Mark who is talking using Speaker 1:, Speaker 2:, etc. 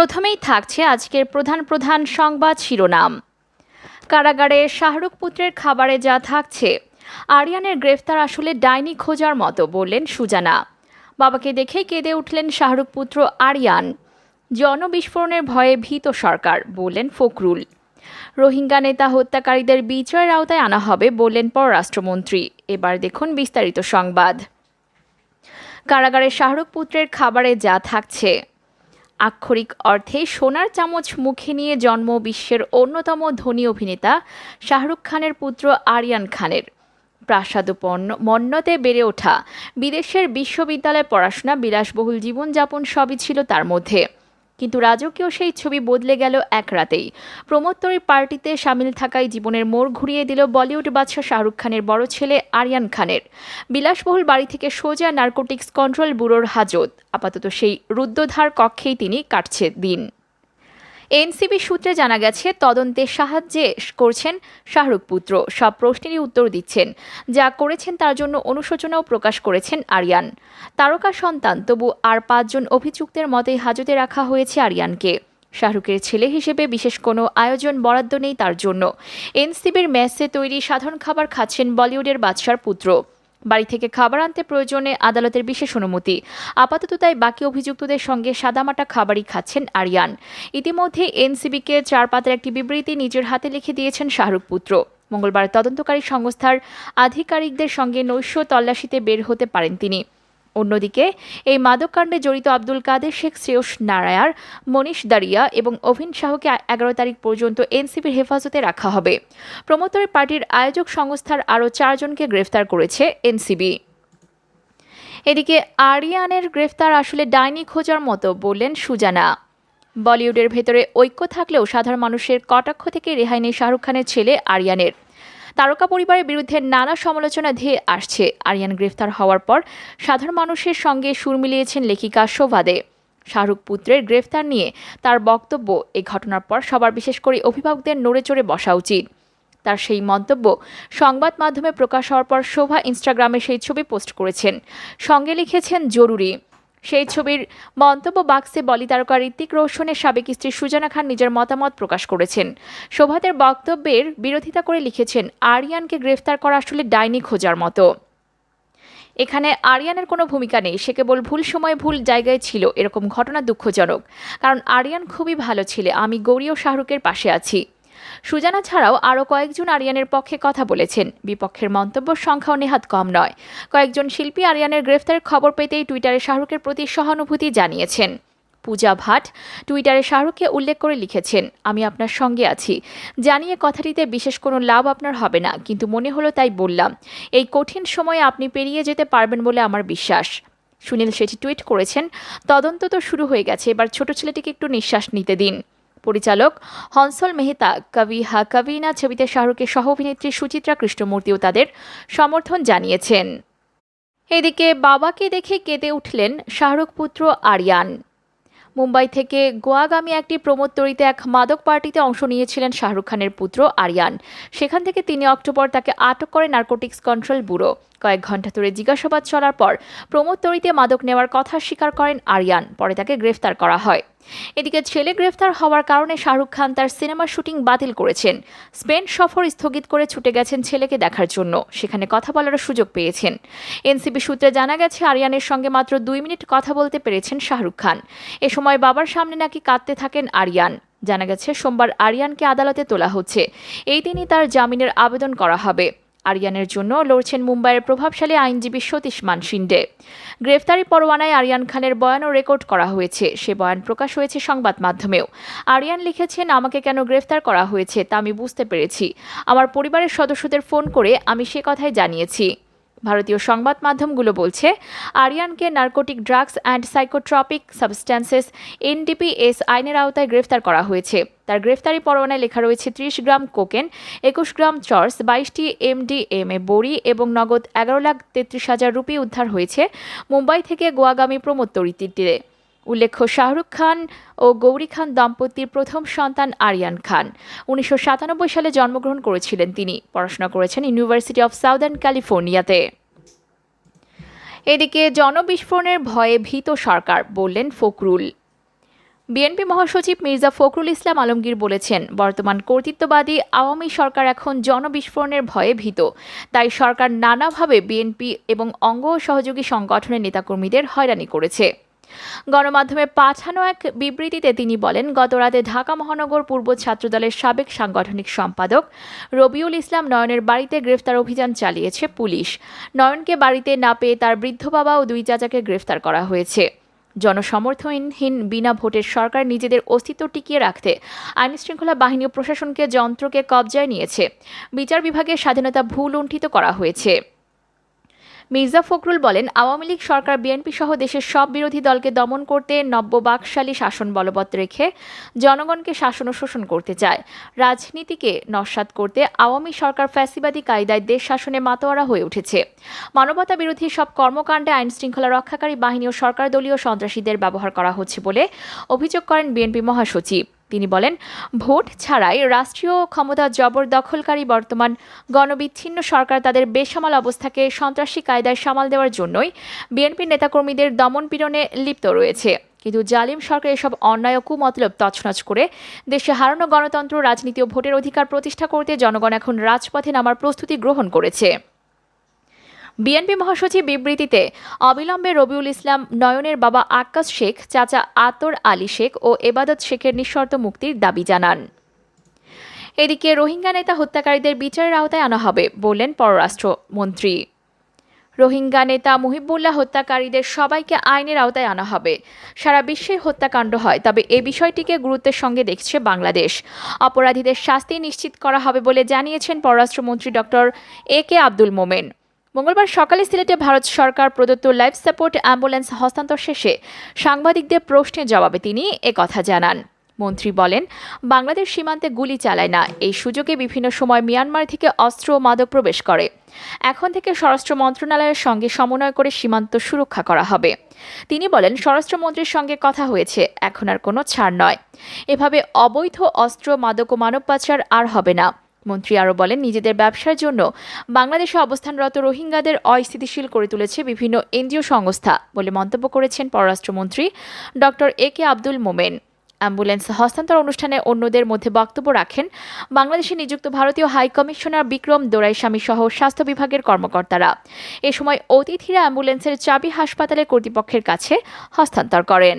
Speaker 1: প্রথমেই থাকছে আজকের প্রধান প্রধান সংবাদ শিরোনাম। কারাগারে শাহরুখ পুত্রের খাবারে যা থাকছে, আরিয়ানের গ্রেফতার আসলে ডাইনি খোঁজার মতো, বললেন সুজানা। বাবাকে দেখেই কেঁদে উঠলেন শাহরুখ পুত্র আরিয়ান। জনবিস্ফোরণের ভয়ে ভীত সরকার, বললেন ফখরুল। রোহিঙ্গা নেতা হত্যাকারীদের বিচারের আওতায় আনা হবে, বললেন পররাষ্ট্রমন্ত্রী। এবার দেখুন বিস্তারিত সংবাদ। কারাগারে শাহরুখ পুত্রের খাবারে যা থাকছে আক্ষরিক অর্থে সোনার চামচ মুখে নিয়ে জন্ম বিশ্বের অন্যতম ধনী অভিনেতা শাহরুখ খানের পুত্র আরিয়ান খানের। প্রাসাদপন্ন মন্নতে বেড়ে ওঠা। বিদেশের বিশ্ববিদ্যালয়ে পড়াশোনা, বিলাসবহুল জীবনযাপন সবই ছিল তার মধ্যে। কিন্তু রাজকীয় সেই ছবি বদলে গেল এক রাতেই। প্রমোত্তরের পার্টিতে সামিল থাকায় জীবনের মোড় ঘুরিয়ে দিল বলিউড বাদশাহ শাহরুখ খানের বড় ছেলে আরিয়ান খানের। বিলাসবহুল বাড়ি থেকে সোজা নার্কোটিক্স কন্ট্রোল ব্যুরোর হাজত। আপাতত সেই রুদ্ধধার কক্ষেই তিনি কাটছে দিন। এনসিবি সূত্রে জানা গেছে তদন্তে সাহায্যে করছেন শাহরুখ পুত্র। সব প্রশ্নেরই উত্তর দিচ্ছেন। যা করেছেন তার জন্য অনুশোচনাও প্রকাশ করেছেন আরিয়ান। তারকা সন্তান, তবু আর পাঁচজন অভিযুক্তের মতেই হাজতে রাখা হয়েছে আরিয়ানকে। শাহরুখের ছেলে হিসেবে বিশেষ কোনো আয়োজন বরাদ্দ নেই তার জন্য। এনসিবির ম্যাচে তৈরি সাধারণ খাবার খাচ্ছেন বলিউডের বাদশার পুত্র। বাড়ি থেকে খাবার আনতে প্রয়োজনে আদালতের বিশেষ অনুমতি। আপাতত তাই বাকি অভিযুক্তদের সঙ্গে সাদামাটা খাবারই খাচ্ছেন আরিয়ান। ইতিমধ্যে এনসিবিকে চার পাতার একটি বিবৃতি নিজের হাতে লিখে দিয়েছেন শাহরুখ পুত্র। মঙ্গলবার তদন্তকারী সংস্থার আধিকারিকদের সঙ্গে নৈশ তল্লাশিতে বের হতে পারেন তিনি। অন্যদিকে, এই মাদককাণ্ডে জড়িত আব্দুল কাদের, শেখ শ্রেয়স নারায়ার মনীষ দারিয়া এবং অভিন শাহকে এগারো তারিখ পর্যন্ত এনসিপির হেফাজতে রাখা হবে। প্রমোটর পার্টির আয়োজক সংস্থার আরও চারজনকে গ্রেফতার করেছে এনসিবি এদিকে আরিয়ানের গ্রেফতার আসলে ডাইনি খোঁজার মতো, বললেন সুজানা। বলিউডের ভেতরে ঐক্য থাকলেও সাধারণ মানুষের কটাক্ষ থেকে রেহাই নেই শাহরুখ খানের ছেলে আরিয়ানের। তারকা পরিবারের বিরুদ্ধে নানা সমালোচনা ধেয়ে আসছে। আরিয়ান গ্রেফতার হওয়ার পর সাধারণ মানুষের সঙ্গে সুর মিলিয়েছেন লেখিকা শোভাদে। শাহরুখ পুত্রের গ্রেফতার নিয়ে তার বক্তব্য এই ঘটনার পর সবার বিশেষ করে অভিভাবকদের নড়ে চড়ে বসা উচিত। তার সেই মন্তব্য সংবাদ মাধ্যমে প্রকাশ হওয়ার পর শোভা ইনস্টাগ্রামে সেই ছবি পোস্ট করেছেন। সঙ্গে লিখেছেন, জরুরি। সেই ছবির মন্তব্য বাক্সে বলি তারকা ঋত্বিক রোশনের সাবেক স্ত্রী সুজানা খান নিজের মতামত প্রকাশ করেছেন। শোভাতের বক্তব্যের বিরোধিতা করে লিখেছেন, আরিয়ানকে গ্রেফতার করা আসলে ডাইনি খোঁজার মতো। এখানে আরিয়ানের কোনো ভূমিকা নেই, সে কেবল ভুল সময়ে ভুল জায়গায় ছিল, এরকম ঘটনা দুঃখজনক। কারণ আরিয়ান খুবই ভালো ছেলে, আমি গৌরী ও শাহরুখের পাশে আছি। সুজানা ছাড়াও আরও কয়েকজন আরিয়ানের পক্ষে কথা বলেছেন। বিপক্ষের মন্তব্যর সংখ্যাও নেহাত কম নয়। কয়েকজন শিল্পী আরিয়ানের গ্রেফতারের খবর পেতেই টুইটারে শাহরুখের প্রতি সহানুভূতি জানিয়েছেন। পূজা ভাট টুইটারে শাহরুখকে উল্লেখ করে লিখেছেন, আমি আপনার সঙ্গে আছি। জানিয়ে কথাটিতে বিশেষ কোনো লাভ আপনার হবে না, কিন্তু মনে হলো তাই বললাম। এই কঠিন সময়ে আপনি পেরিয়ে যেতে পারবেন বলে আমার বিশ্বাস। সুনীল সেটি টুইট করেছেন, তদন্ত তো শুরু হয়ে গেছে, এবার ছোট ছেলেটিকে একটু নিঃশ্বাস নিতে দিন। পরিচালক হনসল মেহতা, কবি হা কবিনা ছবিতে শাহরুখের সহ অভিনেত্রী সুচিত্রা কৃষ্ণমূর্তিও তাদের সমর্থন জানিয়েছেন। এদিকে বাবাকে দেখে কেঁদে উঠলেন শাহরুখ পুত্র আরিয়ান। মুম্বাই থেকে গোয়াগামী একটি প্রমোদ প্রমোত্তরিতে এক মাদক পার্টিতে অংশ নিয়েছিলেন শাহরুখ খানের পুত্র আরিয়ান। সেখান থেকে তিন অক্টোবর তাকে আটক করে নার্কোটিক্স কন্ট্রোল ব্যুরো। কয়েক ঘণ্টা ধরে জিজ্ঞাসাবাদ চলার পর প্রমোদ প্রমোত্তরিতে মাদক নেওয়ার কথা স্বীকার করেন আরিয়ান, পরে তাকে গ্রেফতার করা হয়। এদিকে ছেলে গ্রেফতার হওয়ার কারণে শাহরুখ খান তার সিনেমার শুটিং বাতিল করেছেন। স্পেন সফর স্থগিত করে ছুটে গেছেন ছেলেকে দেখার জন্য। সেখানে কথা বলার সুযোগ পেয়েছেন। এনসিবি সূত্রে জানা গেছে, আরিয়ানের সঙ্গে মাত্র দুই মিনিট কথা বলতে পেরেছেন শাহরুখ খান। এ সময় বাবার সামনে নাকি কাঁদতে থাকেন আরিয়ান। জানা গেছে, সোমবার আরিয়ানকে আদালতে তোলা হচ্ছে। এই দিনই তার জামিনের আবেদন করা হবে। আরিয়ানের জন্য লড়ছেন মুম্বাইয়ের প্রভাবশালী আইনজীবী সতীশ মানসিন্ডে গ্রেফতারি পরোয়ানায় আরিয়ান খানের বয়ানও রেকর্ড করা হয়েছে। সে বয়ান প্রকাশ হয়েছে সংবাদ মাধ্যমেও। আরিয়ান লিখেছেন, আমাকে কেন গ্রেফতার করা হয়েছে তা আমি বুঝতে পেরেছি। আমার পরিবারের সদস্যদের ফোন করে আমি সে কথাই জানিয়েছি। ভারতীয় সংবাদ মাধ্যমগুলো বলছে, আরিয়ানকে narcotic drugs and psychotropic substances NDPS আইনের আওতায় গ্রেফতার করা হয়েছে। তার গ্রেফতারি পরোয়ানায় লেখা রয়েছে ত্রিশ গ্রাম কোকেন, একুশ গ্রাম চর্স, বাইশটি এমডিএমএ বড়ি এবং নগদ এগারো লাখ তেত্রিশ হাজার রুপি উদ্ধার হয়েছে মুম্বাই থেকে গোয়াগামী প্রমোত্তরিটিতে উল্লেখ্য, শাহরুখ খান ও গৌরী খান দম্পতির প্রথম সন্তান আরিয়ান খান। উনিশশো সাতানব্বই সালে জন্মগ্রহণ করেছিলেন তিনি। পড়াশোনা করেছেন ইউনিভার্সিটি অফ সাউদার্ন ক্যালিফোর্নিয়াতে। এদিকে জনবিস্ফোরণের ভয়ে ভীত সরকার, বললেন ফখরুল। বিএনপি মহাসচিব মির্জা ফখরুল ইসলাম আলমগীর বলেছেন, বর্তমান কর্তৃত্ববাদী আওয়ামী সরকার এখন জনবিস্ফোরণের ভয়ে ভীত। তাই সরকার নানাভাবে বিএনপি এবং অঙ্গ সহযোগী সংগঠনের নেতাকর্মীদের হয়রানি করেছে। গণমাধ্যমে পাঠানো এক বিবৃতিতে তিনি বলেন, গতরাতে ঢাকা মহানগর পূর্ব ছাত্রদলের সাবেক সাংগঠনিক সম্পাদক রবিউল ইসলাম নয়নের বাড়িতে গ্রেফতার অভিযান চালিয়েছে পুলিশ। নয়নকে বাড়িতে না পেয়ে তার বৃদ্ধ বাবা ও দুই চাচাকে গ্রেফতার করা হয়েছে। জনসমর্থনহীন বিনা ভোটের সরকার নিজেদের অস্তিত্ব টিকিয়ে রাখতে আইন শৃঙ্খলা বাহিনী ও প্রশাসনকে যন্ত্রকে কবজায় নিয়েছে। বিচার বিভাগের স্বাধীনতা ভুল লুণ্ঠিত করা হয়েছে। মির্জা ফখরুল বলেন, আওয়ামী লীগ সরকার, বিএনপি সহ দেশের সব বিরোধী দলকে দমন করতে নব্যবাকশালী শাসন বলবৎ রেখে জনগণকে শাসন ও শোষণ করতে চায়। রাজনীতিকে নস্বাত করতে আওয়ামী সরকার ফ্যাসিবাদী কায়দায় দেশ শাসনে মাতোয়ারা হয়ে উঠেছে। মানবতা বিরোধী সব কর্মকাণ্ডে আইন শৃঙ্খলা রক্ষাকারী বাহিনী ও সরকার দলীয় সন্ত্রাসীদের ব্যবহার করা হচ্ছে বলে অভিযোগ করেন বিএনপি মহাসচিব। তিনি বলেন, ভোট ছাড়াই রাষ্ট্রীয় ক্ষমতা জবরদখলকারী বর্তমান গণবিচ্ছিন্ন সরকার তাদের বেসামাল অবস্থাকে সন্ত্রাসী কায়দায় সামাল দেওয়ার জন্যই বিএনপি নেতাকর্মীদের দমন পীড়নে লিপ্ত রয়েছে। কিন্তু জালিম সরকার এসব অন্যায় ও কুমতলব তছনছ করে দেশে হারানো গণতন্ত্র, রাজনীতি ও ভোটের অধিকার প্রতিষ্ঠা করতে জনগণ এখন রাজপথে নামার প্রস্তুতি গ্রহণ করেছে। বিএনপি মহাসচিব বিবৃতিতে অবিলম্বে রবিউল ইসলাম নয়নের বাবা আক্কাস শেখ, চাচা আতর আলী শেখ ও এবাদত শেখের নিঃশর্ত মুক্তির দাবি জানান। এদিকে রোহিঙ্গা নেতা হত্যাকারীদের বিচারের আওতায় আনা হবে বললেন পররাষ্ট্রমন্ত্রী। রোহিঙ্গা নেতা মুহিবুল্লাহ হত্যাকারীদের সবাইকে আইনের আওতায় আনা হবে। সারা বিশ্বে হত্যাকাণ্ড হয়, তবে এ বিষয়টিকে গুরুত্বের সঙ্গে দেখছে বাংলাদেশ। অপরাধীদের শাস্তি নিশ্চিত করা হবে বলে জানিয়েছেন পররাষ্ট্রমন্ত্রী ডক্টর এ কে আব্দুল মোমেন। মঙ্গলবার সকালে সিলেটে ভারত সরকার প্রদত্ত লাইফ সাপোর্ট অ্যাম্বুলেন্স হস্তান্তর শেষে সাংবাদিকদের প্রশ্নের জবাবে তিনি কথা জানান। মন্ত্রী বলেন, বাংলাদেশ সীমান্তে গুলি চালায় না, এই সুযোগে বিভিন্ন সময় মিয়ানমার থেকে অস্ত্র ও মাদক প্রবেশ করে। এখন থেকে স্বরাষ্ট্র মন্ত্রণালয়ের সঙ্গে সমন্বয় করে সীমান্ত সুরক্ষা করা হবে। তিনি বলেন, স্বরাষ্ট্রমন্ত্রীর সঙ্গে কথা হয়েছে, এখন আর কোনো ছাড় নয়। এভাবে অবৈধ অস্ত্র, মাদক ও মানব পাচার আর হবে না। মন্ত্রী আরও বলেন, নিজেদের ব্যবসার জন্য বাংলাদেশে অবস্থানরত রোহিঙ্গাদের অস্থিতিশীল করে তুলেছে বিভিন্ন এনজিও সংস্থা বলে মন্তব্য করেছেন পররাষ্ট্রমন্ত্রী doctor A K Abdul Momen. Ambulance হস্তান্তর অনুষ্ঠানে অন্যদের মধ্যে বক্তব্য রাখেন বাংলাদেশে নিযুক্ত ভারতীয় হাই কমিশনার বিক্রম দোরাইস্বামী সহ স্বাস্থ্য বিভাগের কর্মকর্তারা। এ সময় অতিথিরা অ্যাম্বুলেন্সের চাবি হাসপাতালের কর্তৃপক্ষের কাছে হস্তান্তর করেন।